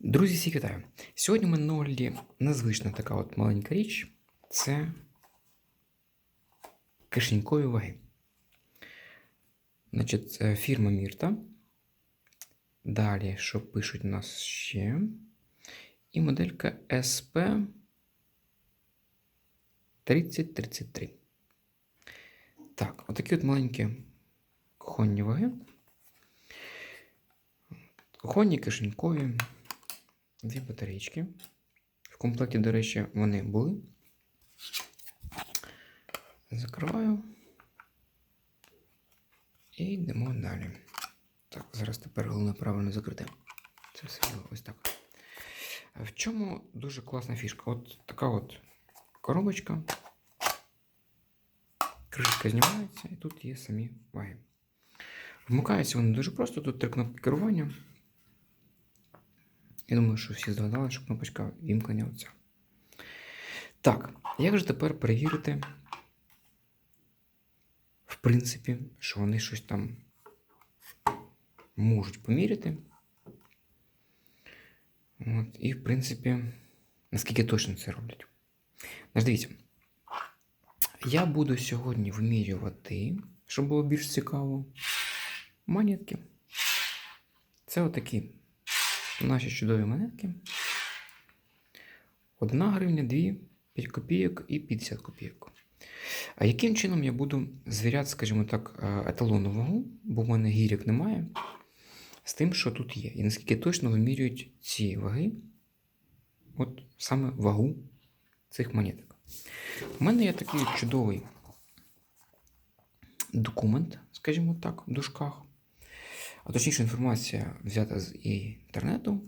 Друзі, всіх вітаю! Сьогодні мене на огляді незвична така от маленька річ. Це кишенькові ваги. Значить, фірма Мірта. Далі, що пишуть у нас ще? І моделька SP 3033. Так, отакі от маленькі кухонні ваги. Кухонні, кишенькові. Дві батарейки. В комплекті, до речі, вони були. Закриваю. І йдемо далі. Так, зараз тепер головне правильно закрити. Це все ось так. В чому дуже класна фішка? От така от коробочка. Кришка знімається, і тут є самі ваги. Вмикаються вони дуже просто, тут три кнопки керування. Я думаю, що всі згадали, що кнопочка вімкнення оця. Так, як же тепер перевірити, в принципі, що вони щось там можуть поміряти? От, і, в принципі, наскільки точно це роблять. Значить, дивіться, я буду сьогодні вимірювати, щоб було більш цікаво, монетки. Це отакі наші чудові монетки. Одна гривня, 2, 5 копійок і 50 копійок. А яким чином я буду звіряти, скажімо так, е, еталонну вагу, бо в мене гірок немає, з тим, що тут є. І наскільки точно вимірюють ці ваги, от саме вагу цих монеток. У мене є такий чудовий документ, скажімо так, в дужках. А точніше інформація взята з інтернету,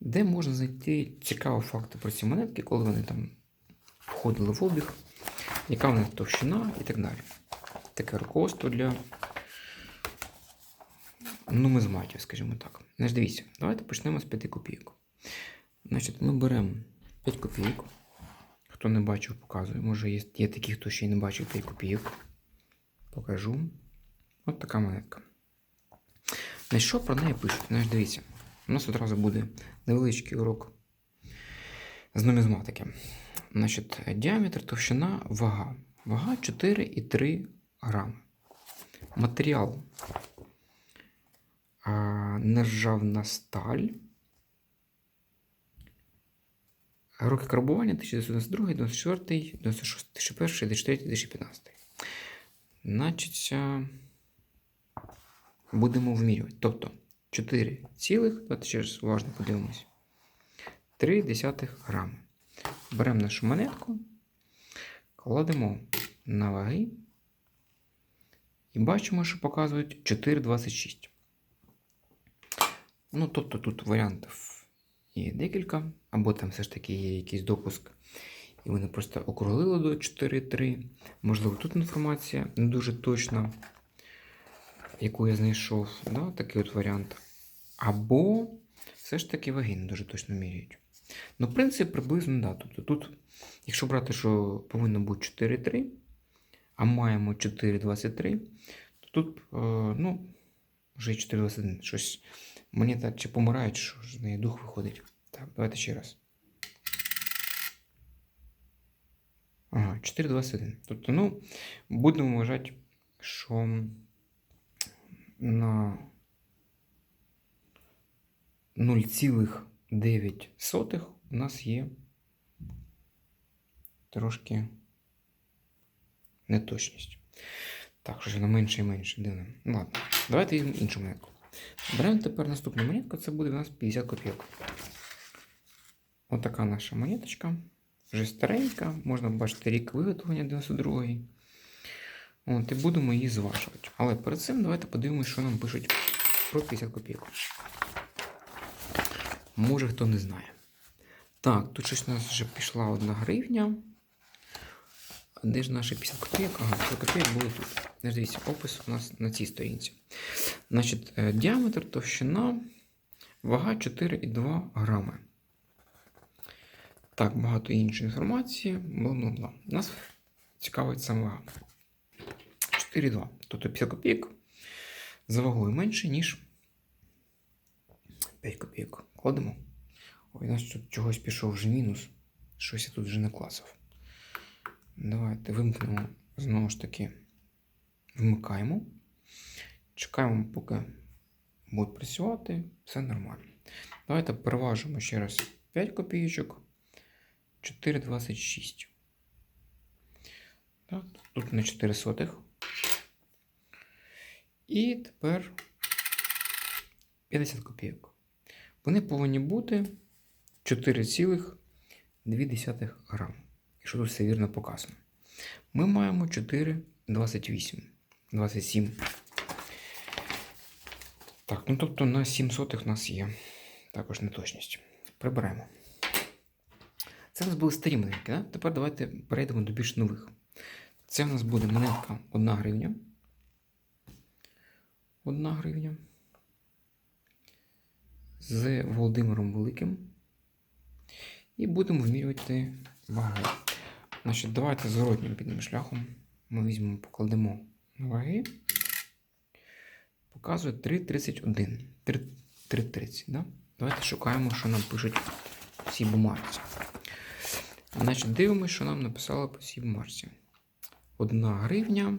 де можна знайти цікаві факти про ці монетки, коли вони там входили в обіг, яка в них товщина і так далі. Таке руководство для нумизматів, скажімо так. Значить, дивіться, давайте почнемо з 5 копійок. Значить, ми беремо 5 копійок. Хто не бачив, показую. Може, є, є такі, хто ще й не бачив 5 копійок. Покажу. От така монетка. Значить, що про неї пишуть? Значить, дивіться, у нас одразу буде невеличкий урок з нумізматики. Значить, діаметр, товщина, вага. Вага 4,3 грами. Матеріал а, нержавна сталь. Роки карбування 1992, 94, 96, 2001, 2003, 2015. Значить, будемо вмірювати. Тобто 4 цілих, давайте ще раз уважно подивимось. 3 десятих грами. Беремо нашу монетку, кладемо на ваги і бачимо, що показують 4,26. Ну, тобто тут варіантів є декілька, або там все ж таки є якийсь допуск, і вони просто округлили до 4,3. Можливо, тут інформація не дуже точна, яку я знайшов. Да? Такий от варіант. Або все ж таки ваги не дуже точно міряють. Ну, в принципі, приблизно, да. Тобто тут, якщо брати, що повинно бути 4,3, а маємо 4,23, то тут, е, ну, вже 4,21. Щось чи помирає, чи що з неї дух виходить. Так, давайте ще раз. Ага, 4,21. Тобто, ну, будемо вважати, що на 0,9 у нас є трошки неточність. Так, що воно менше і менше. Дивно. Ладно, давайте візьмемо іншу монетку. Беремо тепер наступну монетку, це буде у нас 50 копійок. Отака наша монеточка. Вже старенька, можна бачити рік виготовлення 92-й. От, і будемо її зважувати. Але перед цим давайте подивимося, що нам пишуть про 50 копійок. Може хто не знає. Так, тут щось у нас вже пішла одна гривня. Де ж наші 50 копійок? Ага, 50 копійок були тут. Дивіться, опис у нас на цій сторінці. Значить, е, діаметр, товщина, вага 4,2 грами. Так, багато іншої інформації. Бла-бла-бла. Нас цікавить сама вага. 4,2. Тобто 50 копійок за вагою менше, ніж 5 копійок. Кладемо. Ой, у нас тут чогось пішов вже мінус. Щось я тут вже не клацав. Давайте вимкнемо знову ж таки. Вмикаємо. Чекаємо, поки буде працювати. Все нормально. Давайте переважимо ще раз 5 копійочок. 4,26. Так, тут на 4 сотих. І тепер 50 копійок. Вони повинні бути 4,2 грам. Якщо тут все вірно показано. Ми маємо 4,28. 27. Так, ну тобто на 7 сотих у нас є також неточність. Приберемо. Це у нас були старі монетки, да? Тепер давайте перейдемо до більш нових. Це у нас буде монетка 1 гривня. 1 гривня. З Володимиром Великим. І будемо вимірювати ваги. Значить, давайте зворотнім підним шляхом. Ми візьмемо, покладемо ваги. Показує 3,31. 3,30, да? Давайте шукаємо, що нам пишуть в цій бумажці. Значить, дивимося, що нам написали по цій бумажці. 1 гривня.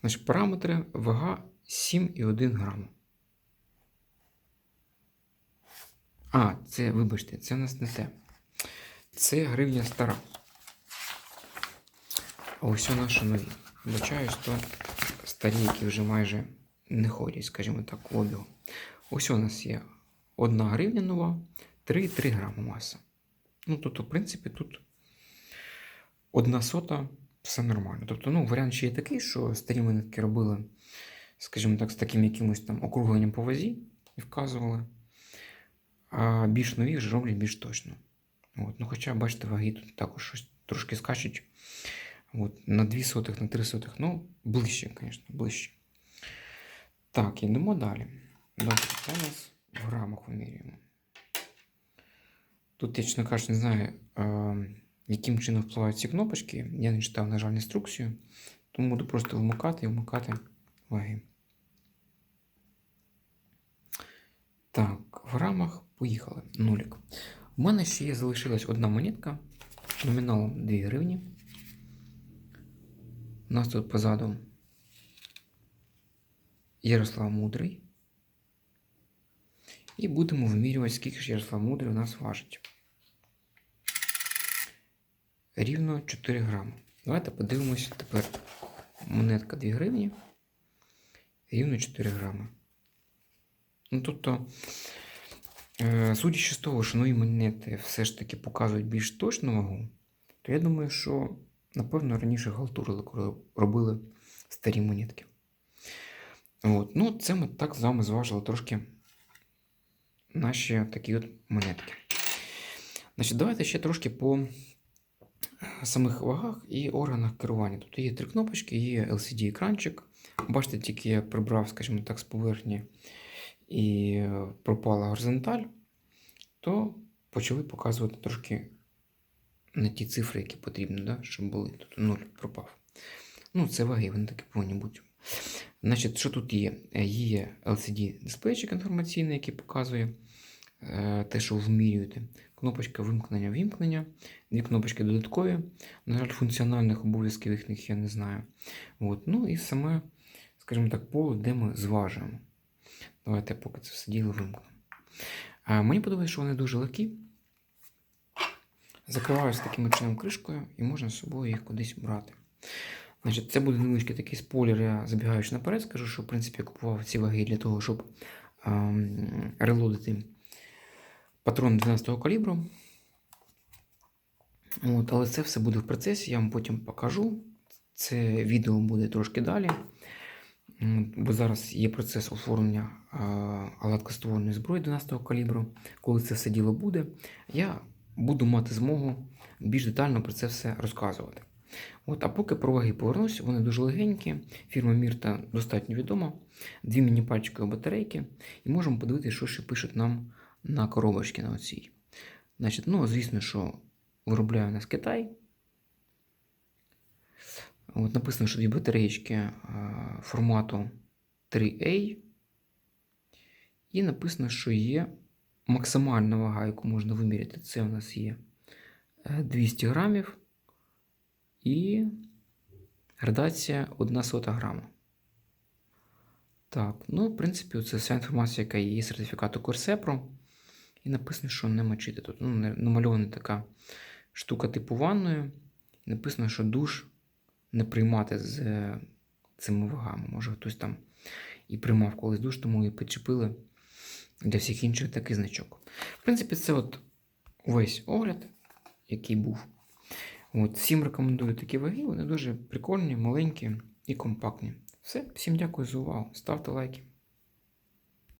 Значить, параметри вага 7,1 грама. А, це, вибачте, це у нас не те. Це гривня стара. А ось у наші нові. Вибачаюсь, то старі, які вже майже не ходять, скажімо так, в обігу. Ось у нас є 1 гривня нова, 3,3 грама маса. Ну, тобто, в принципі, тут одна сота все нормально. Тобто, ну, варіант ще є такий, що старі монетки робили, скажімо так, з таким якимось там округленням по вазі і вказували. А більш нові вже роблять більш точно. От. Ну, хоча, бачите, ваги тут також щось трошки скачуть. От. На 2 сотих, на 3 сотих. Ну, ближче, звісно, ближче. Так, йдемо далі. Добре, це у нас в грамах вимірюємо. Тут, я, чесно кажучи, не знаю, яким чином впливають ці кнопочки. Я не читав, на жаль, інструкцію. Тому буду просто вмикати і вмикати ваги. Так, в грамах поїхали. Нулік. У мене ще є залишилась одна монетка номіналом 2 гривні. У нас тут позаду Ярослав Мудрий. І будемо вимірювати, скільки ж Ярослав Мудрий у нас важить. Рівно 4 грами. Давайте подивимося тепер. Монетка 2 гривні. Рівно 4 грами. Ну, тобто, е, судячи з того, що нові монети все ж таки показують більш точну вагу, то я думаю, що, напевно, раніше галтурили, коли робили старі монетки. От. Ну, це ми так з вами зважили трошки наші такі от монетки. Значить, Давайте ще трошки по самих вагах і органах керування. Тут є три кнопочки, є LCD-екранчик. Бачите, тільки я прибрав, скажімо так, з поверхні і пропала горизонталь, то почали показувати трошки не ті цифри, які потрібні, да, щоб були. Тут 0 пропав. Ну, це ваги, вони такі повинні бути. Значить, що тут є? Є LCD-дисплейчик інформаційний, який показує е, те, що вмірюєте. Кнопочка вимкнення вимкнення, дві кнопочки додаткові. На жаль, функціональних обов'язків їхніх я не знаю. От. Ну і саме, скажімо так, поле, де ми зважуємо. Давайте поки це все діло вимкну. А, мені подобається, що вони дуже легкі. Закриваюся таким чином кришкою і можна з собою їх кудись брати. Значить, Це буде невеличкий такий спойлер, я забігаючи наперед, скажу, що в принципі я купував ці ваги для того, щоб ем, релодити патрон 12-го калібру. От, Але це все буде в процесі, я вам потім покажу. Це відео буде трошки далі. Бо зараз є процес оформлення гладкоствольної зброї 12-го калібру. Коли це все діло буде, я буду мати змогу більш детально про це все розказувати. От, А поки про ваги повернусь, вони дуже легенькі. Фірма Мірта достатньо відома. Дві міні-пальчикові батарейки. І можемо подивитися, що ще пишуть нам на коробочці на оцій. Значить, ну, Звісно, що виробляє у нас Китай. От Написано, що дві батареїчки формату 3A. І написано, що є максимальна вага, яку можна виміряти, це у нас є е, 200 грамів і градація 1 сота грама. Так, ну, в принципі, це вся інформація, яка є сертифікату Корсепро. І написано, що не мочити тут. Ну, намальована така штука типу ванною. Написано, що душ не приймати з е, цими вагами. Може, хтось там і приймав колись душ, тому і підчепили для всіх інших такий значок. В принципі, це от увесь огляд, який був. От, всім рекомендую такі ваги, вони дуже прикольні, маленькі і компактні. Все, всім дякую за увагу. Ставте лайки.